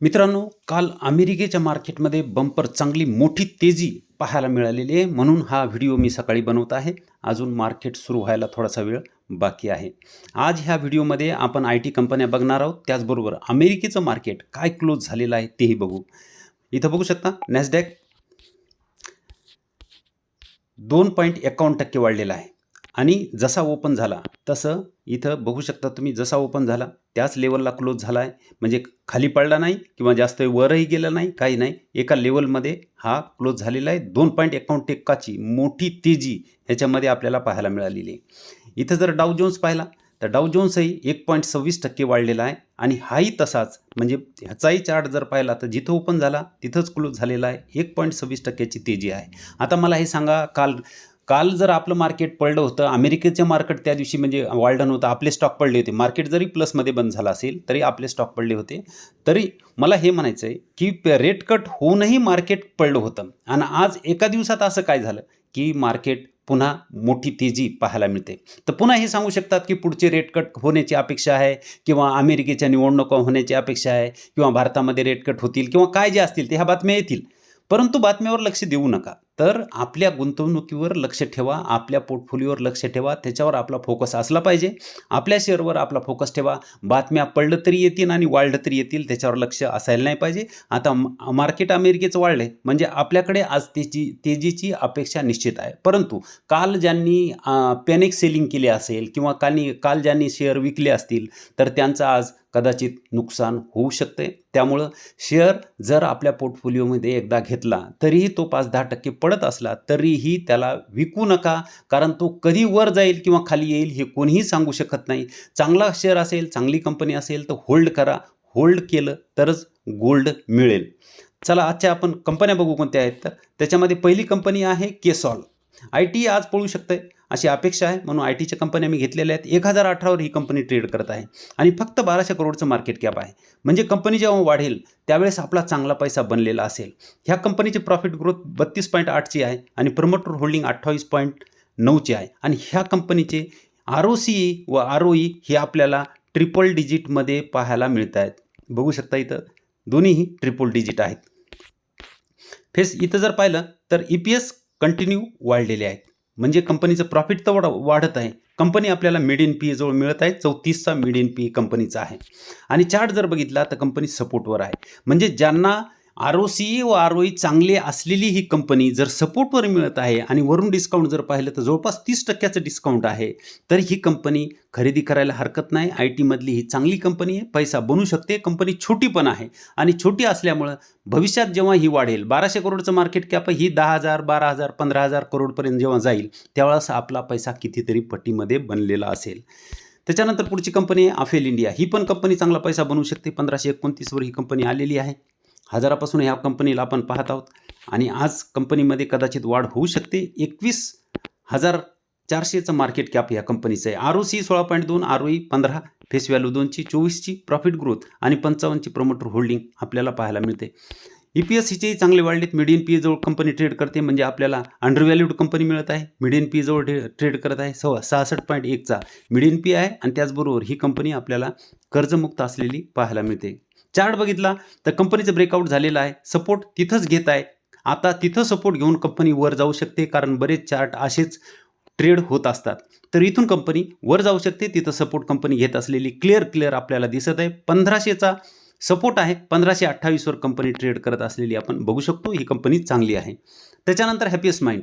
मित्रांनो काल अमेरिकेच्या मार्केटमध्ये बंपर चांगली मोठी तेजी पाहायला मिळालेली आहे म्हणून हा व्हिडिओ मी सकाळी बनवत आहे. अजून मार्केट सुरू व्हायला थोडासा वेळ बाकी आहे. आज ह्या व्हिडिओमध्ये आपण आय टी कंपन्या बघणार आहोत. त्याचबरोबर अमेरिकेचं मार्केट काय क्लोज झालेलं आहे तेही बघू. इथं बघू शकता नॅसडॅक दोन पॉईंट एकावन्न टक्के वाढलेला आहे. आणि जसा ओपन झाला तसं इथं बघू शकता तुम्ही जसा ओपन झाला त्याच लेवलला क्लोज झाला आहे म्हणजे खाली पडला नाही किंवा जास्त वरही गेला नाही काही नाही. एका लेवलमध्ये हा क्लोज झालेला आहे. दोन पॉईंट एकावन्न टेक्काची मोठी तेजी ह्याच्यामध्ये आपल्याला पाहायला मिळालेली आहे. इथं जर डाव जोन्स पाहिला तर डाव जोन्सही एक पॉईंट सव्वीस टक्के वाढलेला आहे आणि हाही तसाच म्हणजे ह्याचाही चार्ट जर पाहिला तर जिथं ओपन झाला तिथंच क्लोज झालेला आहे. एक पॉईंट सव्वीस टक्क्याची तेजी आहे. आता मला हे सांगा काल काल जर आपलं मार्केट पडलं होतं अमेरिकेचं मार्केट त्या दिवशी म्हणजे वॉल्डन होतं आपले स्टॉक पडले होते. मार्केट जरी प्लसमध्ये बंद झालं असेल तरी आपले स्टॉक पडले होते. तरी मला हे म्हणायचं आहे की रेट कट होऊनही मार्केट पडलं होतं. आणि आज एका दिवसात असं काय झालं की मार्केट पुन्हा मोठी तेजी पाहायला मिळते. तर पुन्हा हे सांगू शकतात की पुढचे रेट कट होण्याची अपेक्षा आहे किंवा अमेरिकेच्या निवडणुका होण्याची अपेक्षा आहे किंवा भारतामध्ये रेट कट होतील किंवा काय जे असतील ते ह्या बातम्या येतील. परंतु बातम्यावर लक्ष देऊ नका. तर आपल्या गुंतवणुकीवर लक्ष ठेवा आपल्या पोर्टफोलिओवर लक्ष ठेवा त्याच्यावर आपला फोकस असला पाहिजे. आपल्या शेअरवर आपला फोकस ठेवा. बातम्या पडलं तरी येतील आणि वाढलं तरी येतील त्याच्यावर लक्ष असायला नाही पाहिजे. आता मार्केट अमेरिकेचं वाढलं आहे म्हणजे आपल्याकडे आज तेजी तेजीची अपेक्षा निश्चित आहे. परंतु काल ज्यांनी पॅनिक सेलिंग केली असेल किंवा काल काल ज्यांनी शेअर विकले असतील तर त्यांचं आज कदाचित नुकसान होऊ शकते त्यामुळं शेअर जर आपल्या पोर्टफोलिओमध्ये एकदा घेतला तरीही तो पाच दहा टक्के पडत असला तरीही त्याला विकू नका कारण तो कधी वर जाईल किंवा खाली येईल हे कोणीही सांगू शकत नाही. चांगला शेअर असेल चांगली कंपनी असेल तर होल्ड करा. होल्ड केलं तरच गोल्ड मिळेल. चला आजच्या आपण कंपन्या बघू कोणत्या आहेत. तर त्याच्यामध्ये पहिली कंपनी आहे केसॉल. आय टी आज पळू शकते अशी अपेक्षा आहे. म्हणून आय टीच्या कंपन्या मी घेतलेल्या आहेत. एक हजार अठरावर ही कंपनी ट्रेड करत आहे. आणि फक्त बाराशे करोडचं मार्केट कॅप आहे. म्हणजे कंपनी जेव्हा वाढेल त्यावेळेस आपला चांगला पैसा बनलेला असेल. ह्या कंपनीची प्रॉफिट ग्रोथ बत्तीस पॉईंट आठची आहे आणि प्रमोटर होल्डिंग अठ्ठावीस पॉईंट नऊची आहे. आणि ह्या कंपनीचे आर ओ सी व आर ओ ई हे आपल्याला ट्रिपल डिजिटमध्ये पाहायला मिळत आहेत बघू शकता इथं दोन्हीही ट्रिपल डिजिट आहेत. फेस इथं जर पाहिलं तर ई पी एस कंटिन्यू वाढलेले आहेत. म्हणजे कंपनीचं प्रॉफिट तर वाढ वाढत आहे. कंपनी आपल्याला मिड पी जवळ मिळत आहे. चौतीसचा मिड पी कंपनीचा आहे. आणि चार्ट जर बघितला तर कंपनी सपोर्टवर आहे. म्हणजे ज्यांना आर ओ सी व आर ओ ई चांगली असलेली ही कंपनी जर सपोर्टवर मिळत आहे आणि वरून डिस्काउंट जर पाहिलं तर जवळपास तीस टक्क्याचं डिस्काउंट आहे तर ही कंपनी खरेदी करायला हरकत नाही. आय टीमधली ही चांगली कंपनी आहे. पैसा बनू शकते. कंपनी छोटी पण आहे आणि छोटी असल्यामुळं भविष्यात जेव्हा ही वाढेल बाराशे करोडचं मार्केट कॅप ही दहा हजार बारा हजार पंधरा हजार करोडपर्यंत जेव्हा जाईल त्यावेळेस आपला पैसा कितीतरी पट्टीमध्ये बनलेला असेल. त्याच्यानंतर पुढची कंपनी आहे आफेल इंडिया ही पण कंपनी चांगला पैसा बनवू शकते. पंधराशे एकोणतीसवर ही कंपनी आलेली आहे. हजारापासून ह्या कंपनीला आपण पाहत आहोत. आणि आज कंपनीमध्ये कदाचित वाढ होऊ शकते. एकवीस हजार चारशेचं मार्केट कॅप या कंपनीचं आहे. आर ओ सी सोळा पॉईंट दोन आर ओ ई पंधरा फेस व्हॅल्यू दोनची चोवीसची प्रॉफिट ग्रोथ आणि पंचावन्नची प्रमोटर होल्डिंग आपल्याला पाहायला मिळते. ई पी एस हिचेही चांगले वाढलेत. मिडियन पी जवळ कंपनी ट्रेड करते म्हणजे आपल्याला अंडर व्हॅल्यूड कंपनी मिळत आहे. मिडियन पी जवळ ट्रेड करत आहे. सव्वा सहासष्ट पॉईंट एकचा मिडियन पी आहे आणि त्याचबरोबर ही कंपनी आपल्याला कर्जमुक्त असलेली पाहायला मिळते. चार्ट बघितला तर कंपनीचं ब्रेकआउट झालेलं आहे. सपोर्ट तिथंच घेत आहे. आता तिथं सपोर्ट घेऊन कंपनी वर जाऊ शकते कारण बरेच चार्ट असेच ट्रेड होत असतात. तर इथून कंपनी वर जाऊ शकते तिथं सपोर्ट कंपनी घेत असलेली क्लिअर क्लिअर आपल्याला दिसत आहे. पंधराशेचा सपोर्ट आहे. पंधराशे अठ्ठावीसवर कंपनी ट्रेड करत असलेली आपण बघू शकतो ही कंपनी चांगली आहे. त्याच्यानंतर हॅपीएस्ट माइंड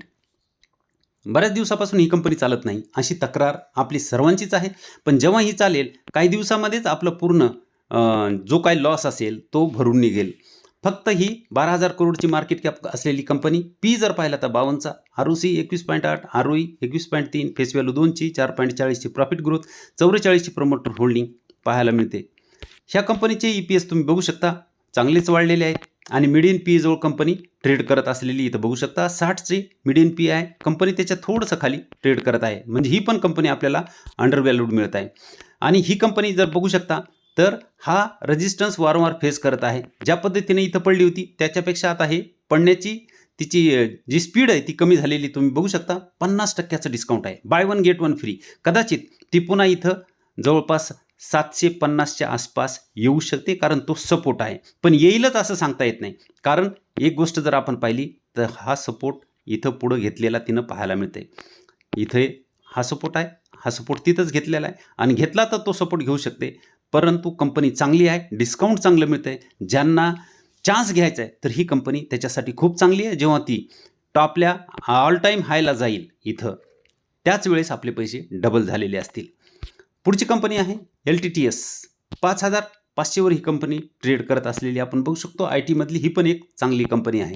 बऱ्याच दिवसापासून ही कंपनी चालत नाही. अशी तक्रार आपली सर्वांचीच आहे. पण जेव्हा ही चालेल काही दिवसामध्येच आपलं पूर्ण जो काही लॉस असेल तो भरून निघेल. फक्त ही बारा हजार करोडची मार्केट कॅप असलेली कंपनी पी जर पाहिला तर बावनचा आर ओ सी एकवीस पॉईंट आठ आर ओ एकवीस पॉईंट तीन फेस व्हॅल्यू दोनची चार पॉईंट चाळीसची प्रॉफिट ग्रोथ चौवेचाळीसची प्रमोटर होल्डिंग पाहायला मिळते. ह्या कंपनीचे ई पी एस तुम्ही बघू शकता चांगलेच वाढलेले आहेत. आणि मिडियन पी जवळ कंपनी ट्रेड करत असलेली इथं बघू शकता साठची मिडियन पी आहे. कंपनी त्याच्या थोडंसं खाली ट्रेड करत आहे. म्हणजे ही पण कंपनी आपल्याला अंडर व्हॅल्यूड मिळत आहे. आणि ही कंपनी जर बघू शकता तर हा रेजिस्टन्स वारंवार फेस करत आहे. ज्या पद्धतीने इथं पडली होती त्याच्यापेक्षा आता हे पडण्याची तिची जी स्पीड आहे ती कमी झालेली तुम्ही बघू शकता. पन्नास टक्क्याचं डिस्काउंट आहे. Buy one get one free कदाचित ती पुन्हा इथं जवळपास सातशे पन्नासच्या आसपास येऊ शकते कारण तो सपोर्ट आहे. पण येईलच असं सांगता येत नाही. कारण एक गोष्ट जर आपण पाहिली तर हा सपोर्ट इथं पुढं घेतलेला तिनं पाहायला मिळते इथे हा सपोर्ट आहे हा सपोर्ट तिथंच घेतलेला आहे. आणि घेतला तर तो सपोर्ट घेऊ शकते. परंतु कंपनी चांगली आहे डिस्काउंट चांगलं मिळतं आहे ज्यांना चान्स घ्यायचा आहे तर ही कंपनी त्याच्यासाठी खूप चांगली आहे जेव्हा ती टॉपल्या ऑल टाईम हायला जाईल इथं. त्याच वेळेस आपले पैसे डबल झालेले असतील. पुढची कंपनी आहे एल टी टी एस पाच हजार पाचशेवर ही कंपनी ट्रेड करत असलेली आपण बघू शकतो. आय टीमधली ही पण एक चांगली कंपनी आहे.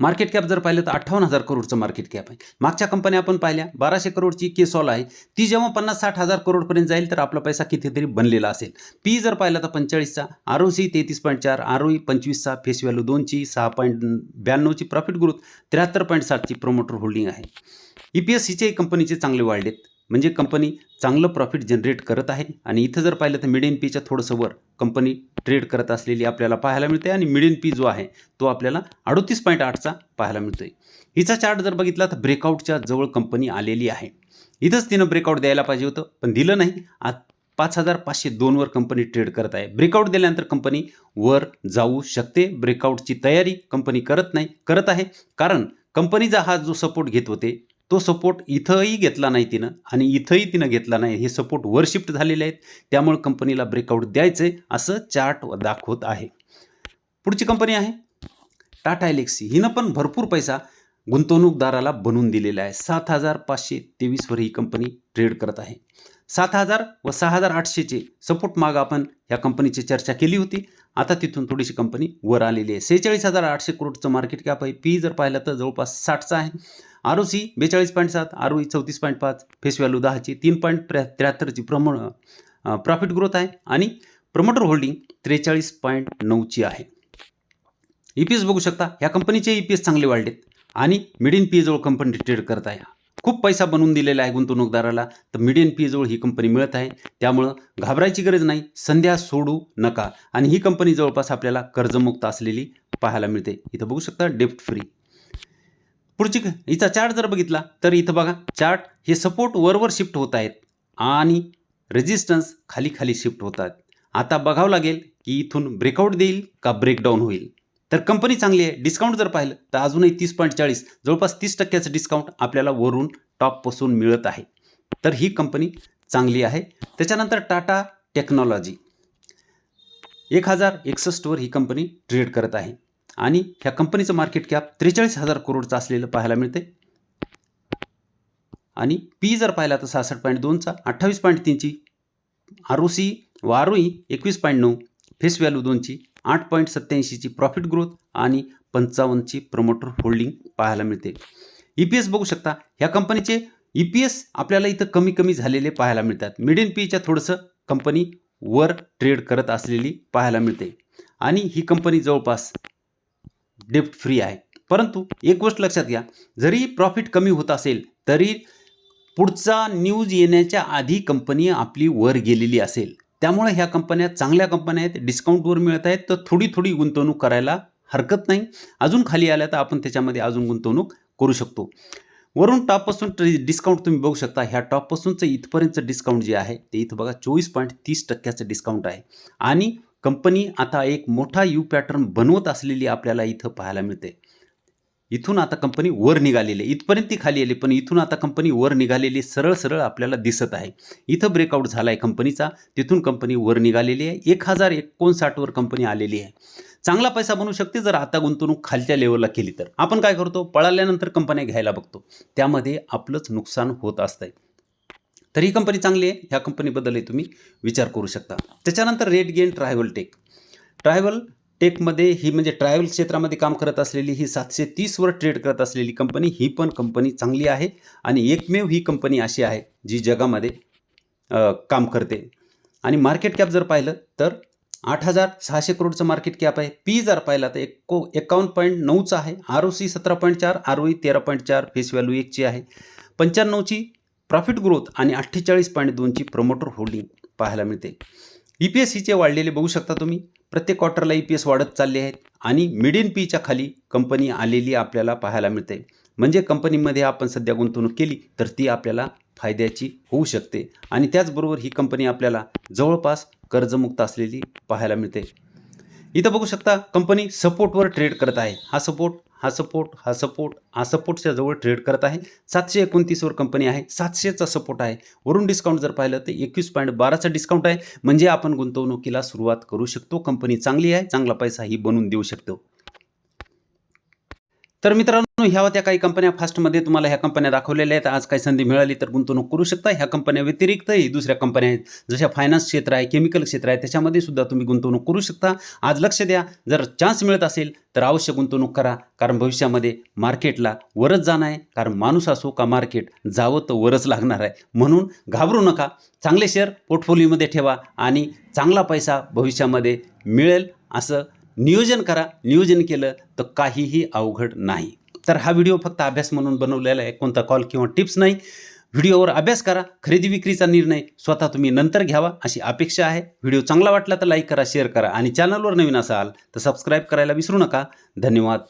मार्केट कॅप जर पाहिलं तर अठ्ठावन्न हजार करोडचं मार्केट कॅप आहे. मागच्या कंपन्या आपण पाहिल्या बाराशे करोडची केसॉल आहे. ती जेव्हा पन्नास साठ हजार करोडपर्यंत जाईल तर आपला पैसा कितीतरी बनलेला असेल. पी जर पाहिला तर पंचेचाळीसचा आर ओ सी तेहतीस पॉईंट चार आर ओ ई पंचवीसचा फेस व्हॅल्यू दोनची सहा पॉईंट ब्याण्णवची प्रॉफिट ग्रोथ त्र्याहत्तर पॉईंट सातची प्रोमोटर होल्डिंग आहे. ई पी एस सीचे कंपनीचे चांगले वाढलेत. म्हणजे कंपनी चांगलं प्रॉफिट जनरेट करत आहे. आणि इथं जर पाहिलं तर मिडियन पीच्या थोडंसं वर कंपनी ट्रेड करत असलेली आपल्याला पाहायला मिळते आणि मिडियन पी जो आहे तो आपल्याला अडोतीस पॉईंट आठचा पाहायला मिळतोय. हिचा चार्ट जर बघितला तर ब्रेकआउटच्या जवळ कंपनी आलेली आहे. इथंच तिनं ब्रेकआउट द्यायला पाहिजे होतं पण दिलं नाही. आज पाच हजार पाचशे दोनवर कंपनी ट्रेड करत आहे. ब्रेकआउट दिल्यानंतर कंपनी वर जाऊ शकते. ब्रेकआउटची तयारी कंपनी करत नाही करत आहे. कारण कंपनीचा हा जो सपोर्ट घेत होते तो सपोर्ट इथंही घेतला नाही तिनं आणि इथंही तिनं घेतला नाही. हे सपोर्ट वर शिफ्ट झालेले आहेत. त्यामुळे कंपनीला ब्रेकआउट द्यायचं आहे असं चार्ट दाखवत आहे. पुढची कंपनी आहे. टाटा एलेक्सी हिनं पण भरपूर पैसा गुंतवणूकदाराला बनवून दिलेला आहे. सात हजार पाचशे तेवीसवर ही कंपनी ट्रेड करत आहे. सात हजार व सहा हजार आठशेचे सपोर्ट माग आपण ह्या कंपनीची चर्चा केली होती. आता तिथून थोडीशी कंपनी वर आलेली आहे. सेहेचाळीस हजार आठशे करोडचं मार्केट कॅप आहे. पी जर पाहिलं तर जवळपास साठचा आहे. आर ओ सी बेचाळीस पॉईंट सात आर ओ ई चौतीस पॉईंट पाच फेस व्हॅल्यू दहाची तीन पॉईंट त्र्या त्र्याहत्तरची प्रमो प्रॉफिट ग्रोथ आहे. आणि प्रमोटर होल्डिंग त्रेचाळीस पॉईंट नऊची आहे. ई पी एस बघू शकता. ह्या कंपनीचे ई पी एस चांगले वाढलेत. आणि मिडियन पी जवळ कंपनी ट्रेड करत आहे. खूप पैसा बनवून दिलेला आहे गुंतवणूकदाराला. तर मिडियन फीजवळ ही कंपनी मिळत आहे. त्यामुळं घाबरायची गरज नाही. संध्या सोडू नका. आणि ही कंपनी जवळपास आपल्याला कर्जमुक्त असलेली पाहायला मिळते. इथं बघू शकता डेप्ट फ्री पुढची हिचा चार्ट जर बघितला तर इथं बघा चार्ट हे सपोर्ट वरवर शिफ्ट होत आहेत. आणि रेजिस्टन्स खाली खाली शिफ्ट होतात आता बघावं लागेल की इथून ब्रेकआउट देईल का ब्रेकडाऊन होईल? तर कंपनी चांगली आहे. डिस्काउंट जर पाहिलं तर अजूनही तीस पॉईंट चाळीस जवळपास तीस टक्क्याचं डिस्काउंट आपल्याला वरून टॉपपासून मिळत आहे. तर ही कंपनी चांगली आहे. त्याच्यानंतर टाटा टेक्नॉलॉजी. एक हजार एकसष्टवर ही कंपनी ट्रेड करत आहे. आणि ह्या कंपनीचं मार्केट कॅप त्रेचाळीस हजार करोडचं असलेलं पाहायला मिळते आणि पी जर पाहिला तर सहासष्ट पॉईंट दोनचा अठ्ठावीस पॉईंट तीनची आर ओ सी व आर ई एकवीस पॉईंट नऊ फेस व्हॅल्यू दोनची आठ पॉईंट सत्त्याऐंशीची प्रॉफिट ग्रोथ आणि पंचावन्नची प्रमोटर होल्डिंग पाहायला मिळते. ई पी एस बघू शकता. ह्या कंपनीचे ई पी एस आपल्याला इथं कमी कमी झालेले पाहायला मिळतात. मिडियन पीच्या थोडंसं कंपनी वर ट्रेड करत असलेली पाहायला मिळते. आणि ही कंपनी जवळपास डेप्ट फ्री आहे. परंतु एक गोष्ट लक्षात घ्या. जरी प्रॉफिट कमी होत असेल तरी पुढचा न्यूज येण्याच्या आधी कंपनी आपली वर गेलेली असेल. त्यामुळे ह्या कंपन्या चांगल्या कंपन्या आहेत डिस्काउंटवर मिळत आहेत तर थोडी थोडी गुंतवणूक करायला हरकत नाही. अजून खाली आल्या तर आपण त्याच्यामध्ये अजून गुंतवणूक करू शकतो. वरून टॉपपासून डिस्काउंट तुम्ही बघू शकता ह्या टॉपपासूनचं इथपर्यंतचं डिस्काउंट जे आहे ते इथं बघा चोवीस पॉईंट तीस टक्क्याचं डिस्काउंट आहे. आणि कंपनी आता एक मोठा यू पॅटर्न बनवत असलेली आपल्याला इथं पाहायला मिळते. इथून आता कंपनी वर निघालेली आहे. इथपर्यंत ती खाली आली पण इथून आता कंपनी वर निघालेली सरळ सरळ आपल्याला दिसत आहे. इथं ब्रेकआउट झाला आहे कंपनीचा तिथून कंपनी वर निघालेली आहे. एक हजार एकोणसाठवर कंपनी आलेली आहे. चांगला पैसा बनवू शकते जर आता गुंतवणूक खालच्या लेवलला केली तर. आपण काय करतो? पळाल्यानंतर कंपन्या घ्यायला बघतो. त्यामध्ये आपलंच नुकसान होत असतंय. तर ही कंपनी चांगली आहे. ह्या कंपनीबद्दलही तुम्ही विचार करू शकता. त्याच्यानंतर RateGain travel tech travel टेकमध्ये ही म्हणजे ट्रॅव्हल क्षेत्रामध्ये काम करत असलेली ही सातशे तीसवर ट्रेड करत असलेली कंपनी ही पण कंपनी चांगली आहे आणि एकमेव ही कंपनी अशी आहे जी जगामध्ये काम करते. आणि मार्केट कॅप जर पाहिलं तर आठ हजार सहाशे करोडचं मार्केट कॅप आहे. पी जर पाहिला तर एको एकावन्न पॉईंट नऊचं आहे. आर ओ सी सतरा पॉईंट चार आर ओ ई तेरा पॉईंट चार फेस व्हॅल्यू एकची आहे. पंच्याण्णवची प्रॉफिट ग्रोथ आणि अठ्ठेचाळीस पॉईंट दोनची प्रमोटर होल्डिंग पाहायला मिळते. ई पी एस सीचे वाढलेले बघू शकता तुम्ही. प्रत्येक क्वार्टरला ई पी एस वाढत चालले आहेत आणि मिड इन पीच्या खाली कंपनी आलेली आपल्याला पाहायला मिळते. म्हणजे कंपनीमध्ये आपण सध्या गुंतवणूक केली तर ती आपल्याला फायद्याची होऊ शकते. आणि त्याचबरोबर ही कंपनी आपल्याला जवळपास कर्जमुक्त असलेली पाहायला मिळते. इथं बघू शकता कंपनी सपोर्टवर ट्रेड करत आहे. हा सपोर्ट हा सपोर्ट हा सपोर्ट हा सपोर्टच्या जवळ ट्रेड करत आहे. सातशे एकोणतीसवर कंपनी आहे. सातशेचा सपोर्ट आहे. वरून डिस्काउंट जर पाहिलं तर एकवीस पॉईंट बाराचा डिस्काउंट आहे. म्हणजे आपण गुंतवणुकीला सुरुवात करू शकतो. कंपनी चांगली आहे चांगला पैसा ही बनवून देऊ शकतो. तर मित्रांनो ह्या होत्या काही कंपन्या फास्टमध्ये तुम्हाला ह्या कंपन्या दाखवलेल्या आहेत. आज काही संधी मिळाली तर गुंतवणूक करू शकता. ह्या कंपन्या व्यतिरिक्तही दुसऱ्या कंपन्या आहेत. जशा फायनान्स क्षेत्र आहे केमिकल क्षेत्र आहे त्याच्यामध्ये सुद्धा तुम्ही गुंतवणूक करू शकता. आज लक्ष द्या जर चान्स मिळत असेल तर अवश्य गुंतवणूक करा. कारण भविष्यामध्ये मार्केटला वरच जाणं आहे. कारण माणूस असो का मार्केट जावं तर वरच लागणार आहे. म्हणून घाबरू नका. चांगले शेअर पोर्टफोलिओमध्ये ठेवा आणि चांगला पैसा भविष्यामध्ये मिळेल असं नियोजन करा नियोजन केलं तर काहीही अवघड नाही. तर हा व्हिडिओ फक्त अभ्यास म्हणून बनवलेला आहे. कोणता कॉल किंवा टिप्स नाही. व्हिडिओवर अभ्यास करा खरेदी विक्रीचा निर्णय स्वतः तुम्ही नंतर घ्यावा अशी अपेक्षा आहे. व्हिडिओ चांगला वाटला तर लाईक करा शेअर करा आणि चॅनलवर नवीन असाल तर सबस्क्राईब करायला विसरू नका. धन्यवाद.